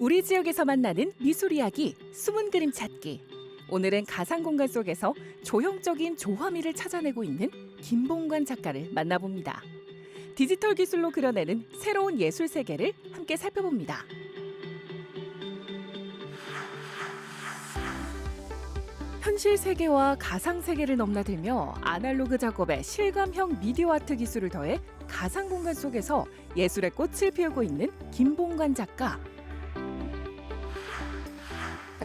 우리 지역에서 만나는 미술 이야기 숨은 그림 찾기. 오늘은 가상 공간 속에서 조형적인 조화미를 찾아내고 있는 김봉관 작가를 만나봅니다. 디지털 기술로 그려내는 새로운 예술 세계를 함께 살펴봅니다. 현실 세계와 가상 세계를 넘나들며 아날로그 작업에 실감형 미디어 아트 기술을 더해 가상 공간 속에서 예술의 꽃을 피우고 있는 김봉관 작가.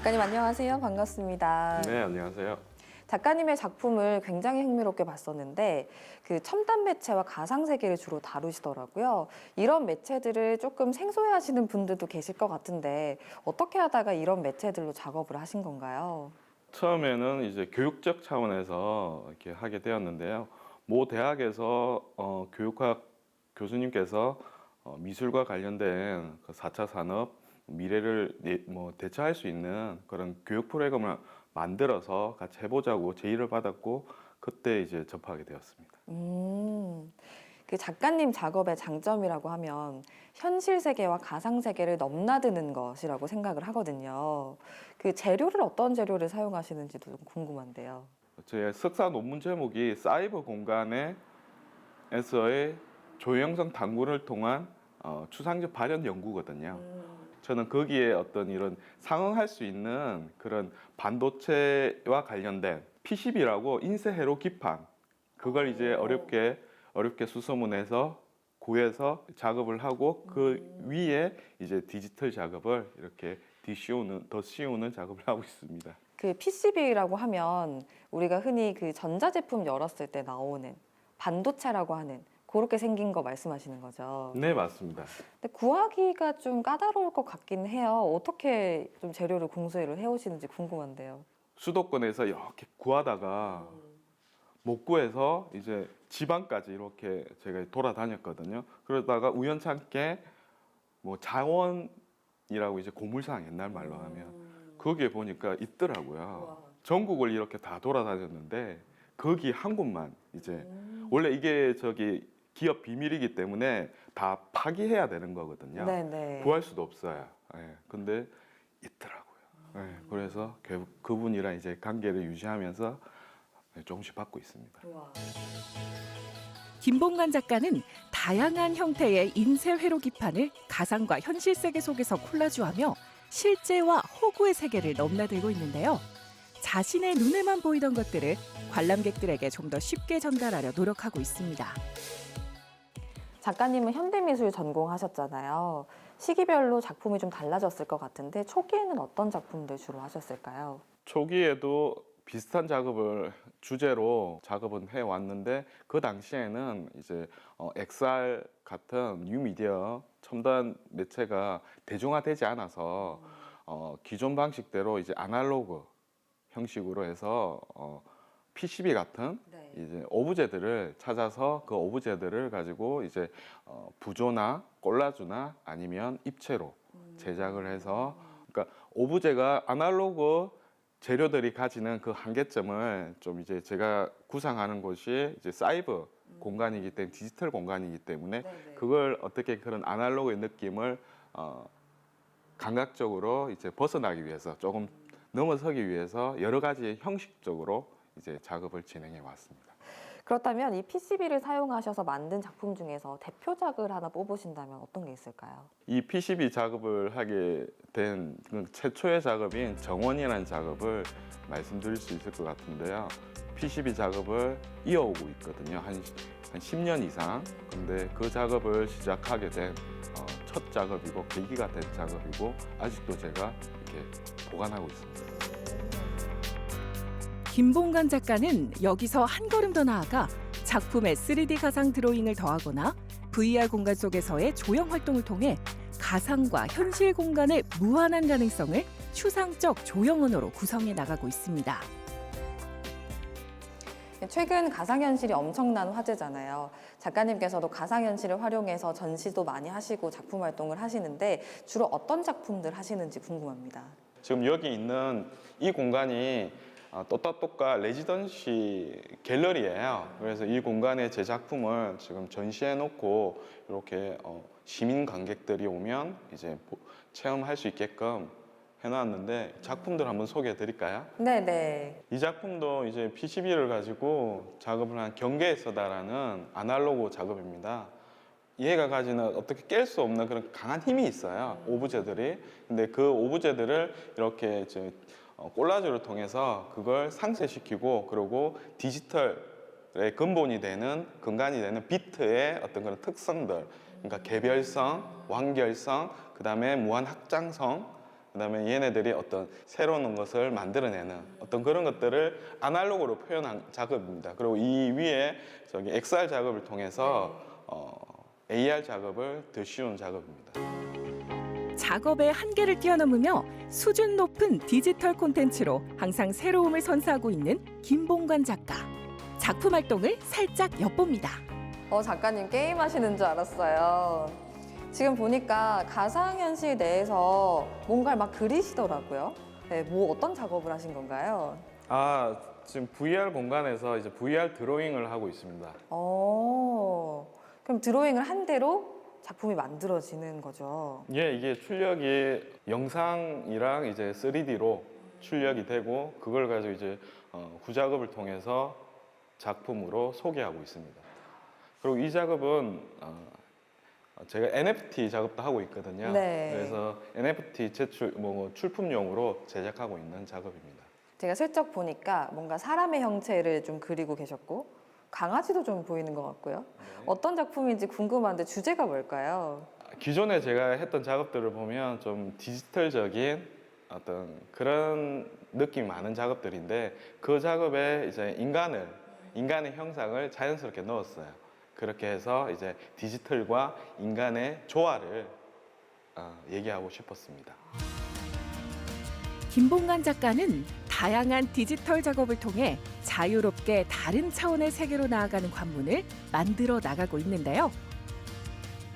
작가님 안녕하세요. 반갑습니다. 네, 안녕하세요. 작가님의 작품을 굉장히 흥미롭게 봤었는데 그 첨단 매체와 가상 세계를 주로 다루시더라고요. 이런 매체들을 조금 생소해하시는 분들도 계실 것 같은데 어떻게 하다가 이런 매체들로 작업을 하신 건가요? 처음에는 이제 교육적 차원에서 이렇게 하게 되었는데요. 모 대학에서 어, 교육학 교수님께서 어, 미술과 관련된 그 4차 산업 미래를 내- 뭐 대처할 수 있는 그런 교육 프로그램을 만들어서 같이 해보자고 제의를 받았고 그때 이제 접하게 되었습니다. 음, 그 작가님 작업의 장점이라고 하면 현실 세계와 가상 세계를 넘나드는 것이라고 생각을 하거든요. 그 재료를 어떤 재료를 사용하시는지도 좀 궁금한데요. 제 석사 논문 제목이 사이버 공간에서의 조형성 탐구를 통한 어, 추상적 발현 연구거든요. 저는 거기에 어떤 이런 상응할 수 있는 그런 반도체와 관련된 PCB라고 인쇄 회로 기판 그걸 이제 오. 어렵게 어렵게 수소문해서 구해서 작업을 하고 그 위에 이제 디지털 작업을 이렇게 뒤씌우는 더 씌우는 작업을 하고 있습니다. 그 PCB라고 하면 우리가 흔히 그 전자제품 열었을 때 나오는 반도체라고 하는 그렇게 생긴 거 말씀하시는 거죠. 네 맞습니다. 근데 구하기가 좀 까다로울 것 같긴 해요. 어떻게 좀 재료를 공수를 해오시는지 궁금한데요. 수도권에서 이렇게 구하다가 못 구해서 이제 지방까지 이렇게 제가 돌아다녔거든요. 그러다가 우연찮게 뭐 자원이라고 이제 고물상 옛날 말로 하면 거기에 보니까 있더라고요. 전국을 이렇게 다 돌아다녔는데 거기 한 곳만 이제 원래 이게 저기 기업 비밀이기 때문에 다 파기해야 되는 거거든요. 네네. 구할 수도 없어요. 예, 근데 있더라고요. 예, 그래서 결국 그분이랑 이제 관계를 유지하면서 네, 조금씩 받고 있습니다. 김봉관 작가는 다양한 형태의 인쇄 회로 기판을 가상과 현실 세계 속에서 콜라주하며 실제와 허구의 세계를 넘나들고 있는데요. 자신의 눈에만 보이던 것들을 관람객들에게 좀 더 쉽게 전달하려 노력하고 있습니다. 작가님은 현대미술 전공하셨잖아요. 시기별로 작품이 좀 달라졌을 것 같은데 초기에는 어떤 작품들 주로 하셨을까요? 초기에도 비슷한 작업을 주제로 작업은 해 왔는데 그 당시에는 이제 어, XR 같은 뉴미디어 첨단 매체가 대중화되지 않아서 어, 기존 방식대로 이제 아날로그 형식으로 해서 어, PCB 같은 네. 이제 오브제들을 찾아서 그 오브제들을 가지고 이제 어, 부조나 콜라주나 아니면 입체로 제작을 해서 그러니까 오브제가 아날로그 재료들이 가지는 그 한계점을 좀 이제 제가 구상하는 곳이 이제 사이버 공간이기 때문에 디지털 공간이기 때문에 그걸 어떻게 그런 아날로그 의 느낌을 어, 감각적으로 이제 벗어나기 위해서 조금 넘어서기 위해서 여러 가지 형식적으로 이제 작업을 진행해 왔습니다. 그렇다면 이 PCB를 사용하셔서 만든 작품 중에서 대표작을 하나 뽑으신다면 어떤 게 있을까요? 이 PCB 작업을 하게 된그 최초의 작업인 정원이라는 작업을 말씀드릴 수 있을 것 같은데요. PCB 작업을 이어오고 있거든요. 한, 한 10년 이상. 근데 그 작업을 시작하게 된 어, 첫 작업이고 계기가 된 작업이고 아직도 제가 이렇게 보관하고 있습니다. 김봉관 작가는 여기서 한 걸음 더 나아가 작품에 3D 가상 드로잉을 더하거나 VR 공간 속에서의 조형 활동을 통해 가상과 현실 공간의 무한한 가능성을 추상적 조형 언어로 구성해 나가고 있습니다. 최근 가상현실이 엄청난 화제잖아요. 작가님께서도 가상현실을 활용해서 전시도 많이 하시고 작품 활동을 하시는데 주로 어떤 작품들 하시는지 궁금합니다. 지금 여기 있는 이 공간이 아, 또따또까 레지던시 갤러리예요. 그래서 이 공간에 제 작품을 지금 전시해 놓고 이렇게 어, 시민 관객들이 오면 이제 보- 체험할 수 있게끔 해놨는데 작품들 한번 소개해 드릴까요? 네네. 이 작품도 이제 PCB를 가지고 작업을 한 경계에서다라는 아날로그 작업입니다. 얘가 가지는 어떻게 깰 수 없는 그런 강한 힘이 있어요. 오브제들이. 근데 그 오브제들을 이렇게 이제 어, 콜라주를 통해서 그걸 상쇄시키고 그리고 디지털의 근본이 되는 근간이 되는 비트의 어떤 그런 특성들, 그러니까 개별성, 완결성, 그 다음에 무한 확장성, 그 다음에 얘네들이 어떤 새로운 것을 만들어내는 어떤 그런 것들을 아날로그로 표현한 작업입니다. 그리고 이 위에 저기 XR 작업을 통해서 어, AR 작업을 더 쉬운 작업입니다. 작업의 한계를 뛰어넘으며 수준 높은 디지털 콘텐츠로 항상 새로움을 선사하고 있는 김봉관 작가. 작품 활동을 살짝 엿봅니다. 어, 작가님 게임 하시는 줄 알았어요. 지금 보니까 가상현실 내에서 뭔가를 막 그리시더라고요. 네, 뭐 어떤 작업을 하신 건가요? 아 지금 VR 공간에서 이제 VR 드로잉을 하고 있습니다. 어, 그럼 드로잉을 한 대로 작품이 만들어지는 거죠. 예, 이게 출력이 영상이랑 이제 3D로 출력이 되고 그걸 가지고 이제 어, 구작업을 통해서 작품으로 소개하고 있습니다. 그리고 이 작업은 어, 제가 NFT 작업도 하고 있거든요. 네. 그래서 NFT 제출 뭐 출품용으로 제작하고 있는 작업입니다. 제가 슬쩍 보니까 뭔가 사람의 형체를 좀 그리고 계셨고 강아지도 좀 보이는 것 같고요. 어떤 작품인지 궁금한데 주제가 뭘까요? 기존에 제가 했던 작업들을 보면 좀 디지털적인 어떤 그런 느낌이 많은 작업들인데 그 작업에 이제 인간을 인간의 형상을 자연스럽게 넣었어요. 그렇게 해서 이제 디지털과 인간의 조화를 어, 얘기하고 싶었습니다. 김봉관 작가는 다양한 디지털 작업을 통해 자유롭게 다른 차원의 세계로 나아가는 관문을 만들어 나가고 있는데요.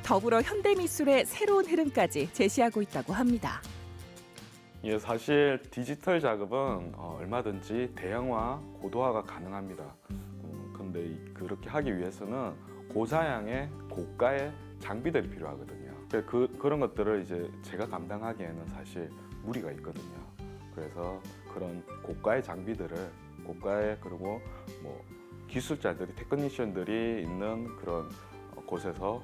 더불어 현대 미술의 새로운 흐름까지 제시하고 있다고 합니다. 예, 사실 디지털 작업은 어, 얼마든지 대형화, 고도화가 가능합니다. 음, 근데 이- 그렇게 하기 위해서는 고사양의 고가의 장비들이 필요하거든요. 그, 그, 그런 것들을 이제 제가 감당하기에는 사실 무리가 있거든요. 그래서 그런 고가의 장비들을 고가의 그리고 뭐 기술자들이 테크니션들이 있는 그런 어, 곳에서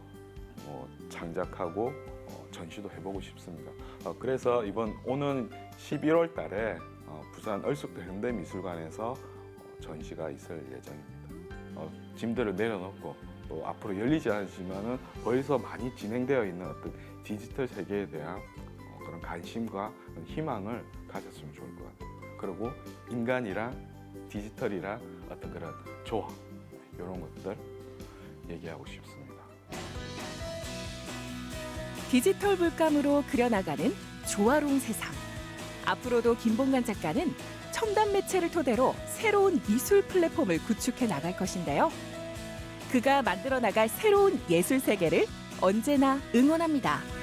뭐 창작하고 어, 전시도 해보고 싶습니다. 어, 그래서 이번 오는 11월 달에 어, 부산 얼숙도 현대미술관에서 어, 전시가 있을 예정입니다. 어, 짐들을 내려놓고 또 앞으로 열리지 않지만은 벌써 많이 진행되어 있는 어떤 디지털 세계에 대한 어, 그런 관심과 희망을 가졌으면 좋을 것 같아요. 그리고 인간이랑 디지털이랑 어떤 그런 조화 이런 것들 얘기하고 싶습니다. 디지털 물감으로 그려나가는 조화로운 세상. 앞으로도 김봉관 작가는 첨단 매체를 토대로 새로운 미술 플랫폼을 구축해 나갈 것인데요. 그가 만들어 나갈 새로운 예술 세계를 언제나 응원합니다.